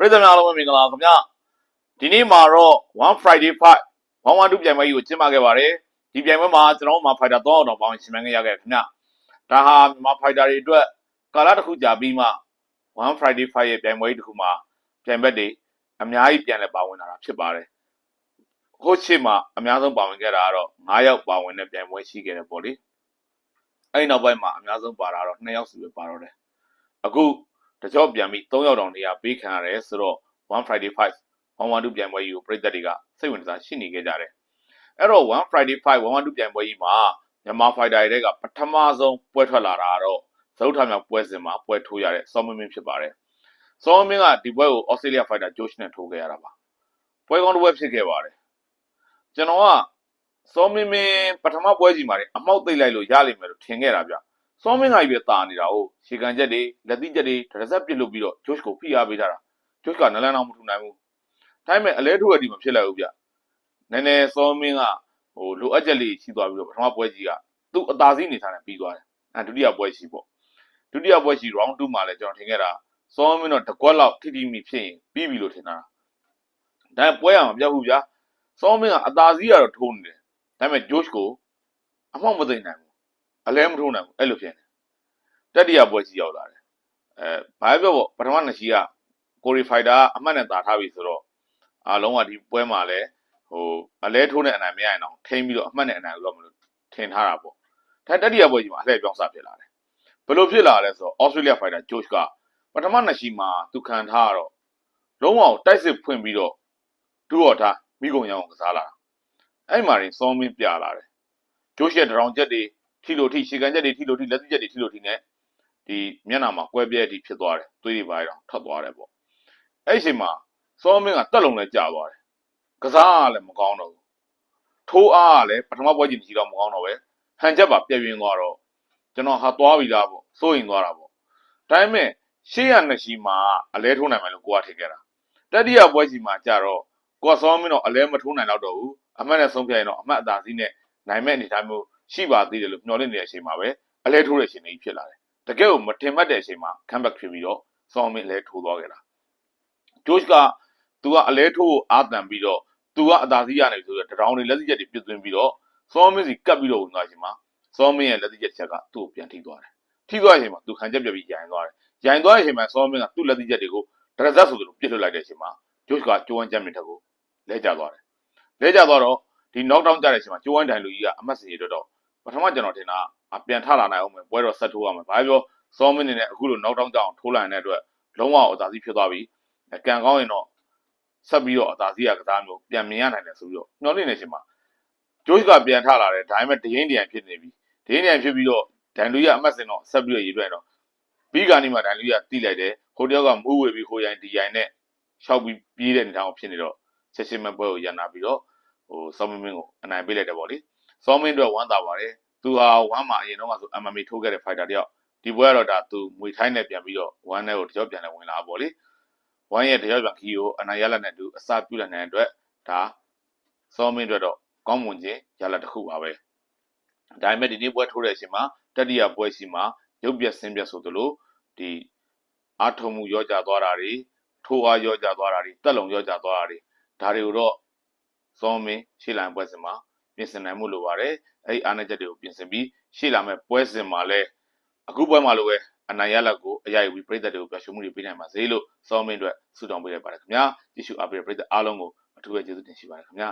ပရိသတ်များအားလုံးပဲမင်္ဂလာပါခင်ဗျာဒီနေ့မှာတော့1 Friday fight 112ပြိုင်ပွဲကြီးကိုကျင်းပခဲ့ပါတယ်ဒီပြိုင်ပွဲမှာကျွန်တော်တို့မှာ fighter 3အောင်တော့ပေါင်းရှင်မှန်းခဲ့ရခဲ့ခင်ဗျာဒါဟာမြန်မာ fighter တွေအတွက်ကာလတစ်ခုကြာပြီးမှ1 Friday fight ရဲ့ပြိုင်ပွဲကြီးတစ်ခုမှာပြိုင်ဘက်တွေအများကြီးပြန်လည်ပါဝင်လာတာဖြစ်ပါတယ်ဟိုချစ်မှာအများဆုံးပါဝင်ခဲ့တာကတော့9ယောက်ပါဝင်တဲ့ပြိုင်ပွဲရှိခဲ့တယ်ပေါ့လေအဲ့ဒီနောက်ပိုင်းမှာအများဆုံးပါတာတော့2ယောက်စီပဲပါတော့တယ်အခု တကြော့ပြန်ပြီး3ယောက်တောင်နေရာပေးခံရတယ်ဆိုတော့1 Friday 5 112ပြိုင်ပွဲကြီးကိုပြည်သက်တွေကစိတ်ဝင်စားရှိနေခဲ့ကြတယ်အဲ့တော့1 Friday 5 112ပြိုင်ပွဲကြီးမှာမြန်မာ fighter တွေကပထမဆုံးပွဲထွက်လာတာကတော့သရုပ်ထမြောက်ပွဲစဉ်မှာပွဲထိုးရတဲ့စောမင်းမင်းဖြစ်ပါတယ်စောမင်းမင်းကဒီပွဲကို Australia fighter Josh နဲ့ထိုးခဲ့ရတာပါပွဲကောင်းတစ်ပွဲဖြစ်ခဲ့ပါတယ်ကျွန်တော်ကစောမင်းမင်းပထမပွဲကြီးမှာလေအမောက်သိမ့်လိုက်လို့ရလိမ့်မယ်လို့ထင်ခဲ့တာဗျ စောမင်းကကြီးပဲတာနေတာဟုတ်ရှေကန်ချက်တွေလက်သီးချက်တွေဒရဇက်ပစ်လို့ပြီးတော့ Josh ကိုဖိအားပေးထားတာ Josh ကနလန်အောင်မထူနိုင်ဘူးဒါပေမဲ့အလဲထိုးရဒီမဖြစ်လိုက်ဘူးဗျနည်းနည်းစောမင်းကဟိုလိုအပ်ချက်လေးရှိသွားပြီးတော့ပထမပွဲကြီးကသူ့အသာစီးနေထားတယ်ပြီးသွားတယ်အဲဒုတိယပွဲရှိပေါ့ဒုတိယပွဲရှိ round 2မှာလည်းကျွန်တော်ထင်ခဲ့တာစောမင်းတော့တကွက်လောက်ထိထိမိဖြစ်ရင်ပြီးပြီလို့ထင်တာဒါပေမဲ့ပွဲရမှာမပြတ်ဘူးဗျာစောမင်းကအသာစီးကတော့ထိုးနေတယ်ဒါပေမဲ့ Josh ကိုအမှောက်မသိနိုင်ဘူး အလဲမထိုးနိုင်ဘူးအဲ့လိုဖြစ်နေတတိယပွဲကြီးရောက်လာတယ်အဲဘာပြောပေါ့ပထမနှစ်ရှိကကိုရီဖိုက်တာအမှတ်နဲ့တာထားပြီဆိုတော့အားလုံးကဒီပွဲမှာလည်းဟိုအလဲထိုးတဲ့အနိုင်မရရင်တော့ထိမ့်ပြီးတော့အမှတ်နဲ့အနိုင်လို့မလို့ထင်ထားတာပေါ့ဒါတတိယပွဲကြီးမှာအလှည့်ပြောင်းစဖြစ်လာတယ်ဘယ်လိုဖြစ်လာလဲဆိုတော့ Australia Fighter George ကပထမနှစ်ရှိမှာသူခံထားတော့လုံးဝတိုက်စစ်ဖွင့်ပြီးတော့ဒူော်ထားမိကုံရောင်ကစားလာတာအဲ့မှာရင်စောမင်းပြလာတယ်ဂျိုးရှက်တရောင်ချက်တွေ ထီလိုထီရှေကန်ချက်တွေထီလိုထီလက်သီးချက်တွေထီလိုထီနဲ့ဒီမျက်နှာမှာကွဲပြဲတီဖြစ်သွားတယ်သွေးတွေပါရအောင်ထွက်သွားတယ်ပေါ့အဲ့ဒီအချိန်မှာစောမင်းကတက်လုံလဲကြာသွားတယ်ကစားကလည်းမကောင်းတော့ဘူးထိုးအားကလည်းပထမပွဲကြီးကြီးတော့မကောင်းတော့ပဲဟန်ချက်ပါပြည့်ပြင်းသွားတော့ကျွန်တော်ဟာသွားပြီလားပေါ့စိုးရင်သွားတာပေါ့ဒါပေမဲ့ရှေ့ရနှစ်ရှိမှာအလဲထိုးနိုင်မယ်လို့ကိုကထင်ခဲ့တာတတိယပွဲကြီးမှာကြတော့ကိုကစောမင်းတော့အလဲမထိုးနိုင်တော့တော့ဘူးအမှတ်နဲ့ဆုံးဖြတ်ရင်တော့အမှတ်အသာစီးနဲ့နိုင်မဲ့အနေအထားမျိုး ရှိပါသေးတယ်လို့မျှော်လင့်နေတဲ့အချိန်မှာပဲအလဲထိုးတဲ့အချိန်ကြီးဖြစ်လာတယ်တကယ်ကိုမထင်မှတ်တဲ့အချိန်မှာ comeback ဖြစ်ပြီးတော့စောမင်းလဲထိုးသွားခဲ့တာဂျိုးကသူကအလဲထိုးကိုအာတန်ပြီးတော့သူကအသာစီးရနေဆိုတော့တရောင်တွေလက်စီချက်တွေပြစ်သွင်းပြီးတော့စောမင်းစီကတ်ပြီးတော့ဝင်သွားချိန်မှာစောမင်းရဲ့လက်စီချက်ချက်ကသူ့ကိုပြန်ထိသွားတယ်ထိသွားတဲ့အချိန်မှာသူခံချက်ပြပြီးရိုင်သွားတယ်ရိုင်သွားတဲ့အချိန်မှာစောမင်းကသူ့လက်စီချက်တွေကိုဒရဇက်ဆိုသလိုပြစ်လွှတ်လိုက်တဲ့အချိန်မှာဂျိုးကကြိုးဝမ်းချက်မြင့်ထက်ကိုလဲကျသွားတယ်လဲကျသွားတော့ဒီ knock down ကြတဲ့အချိန်မှာကျိုးဝမ်းတိုင်လူကြီးကအမတ်စီရတော့ပ ထမကျွန်တော်ထင်တာအပြန်ထလာနိုင်အောင်မယ်ပွဲတော့ဆက်ထိုးရမယ်ဘာပြောစောမင်းနေနဲ့အခုလို knock down ကြအောင်ထိုးလိုက်တဲ့အတွက်လုံးဝအသာစီးဖြစ်သွားပြီကံကောင်းရင်တော့ဆက်ပြီးတော့အသာစီးရကစားမျိုးပြန်မြင်ရနိုင်တယ်ဆိုပြီးတော့ညှော်လင့်နေချိန်မှာဂျိုးကပြန်ထလာတယ်ဒါပေမဲ့ဒရင်တရံဖြစ်နေပြီဒရင်တရံဖြစ်ပြီးတော့ဒန်လူကြီးအမတ်စင်တော့ဆက်ပြီးတော့ရေးပြတော့ပြီးကနေမှဒန်လူကြီးကတီးလိုက်တယ်ဟိုတယောက်ကမူးဝေပြီးဟိုရိုင်ဒီရိုင်နဲ့ရှောက်ပြီးပြေးတဲ့နေထောင်ဖြစ်နေတော့ချက်ချင်းမဲ့ပွဲကိုရန်နာပြီးတော့ဟိုစောမင်းမင်းကိုအနိုင်ပေးလိုက်တယ်ပေါ့လေ စောမင်းတို့ဝမ်းသာပါတယ်သူဟာဝမ်းမှာအရင်တော့ကဆို MMA ထိုးခဲ့တဲ့ fighter တယောက်ဒီပွဲကတော့ဒါသူငွေထိုင်းနဲ့ပြန်ပြီးတော့ဝမ်းထဲကိုတကြောပြန်လဲဝင်လာပေါ့လေဝမ်းရဲ့တကြောပြန်ခီကိုအနိုင်ရလက်နဲ့တူအစပြုလိုက်တဲ့အတွက်ဒါစောမင်းတို့တော့ကောင်းမွန်ခြင်းရလက်တစ်ခုပါပဲဒါပေမဲ့ဒီနေ့ပွဲထိုးတဲ့အချိန်မှာတတိယပွဲရှိမှာရုပ်ပြက်ဆင်းပြက်ဆိုသလိုဒီအာထုံမှုရောကြသွားတာတွေထိုးအားရောကြသွားတာတွေတက်လုံရောကြသွားတာတွေဒါတွေကိုတော့စောမင်းရှေ့လိုင်းပွဲစဉ်မှာ ပြင်ဆင်နိုင်မှုလိုပါတယ်အဲ့ဒီအားနည်းချက်တွေကိုပြင်ဆင်ပြီးရှေ့လာမဲ့ပွဲစဉ်မှာလည်းအခုပွဲမှာလိုပဲအနိုင်ရလက်ကိုအရိုက်ဝီပြိသက်တွေကို表彰မှုတွေပေးနိုင်ပါစေလို့စောမင်းအတွက်ဆုတောင်းပေးလိုက်ပါတယ်ခင်ဗျာကြည့်ရှုအားပေးတဲ့ပြိသက်အားလုံးကိုအထူးပဲကျေးဇူးတင်ရှိပါတယ်ခင်ဗျာ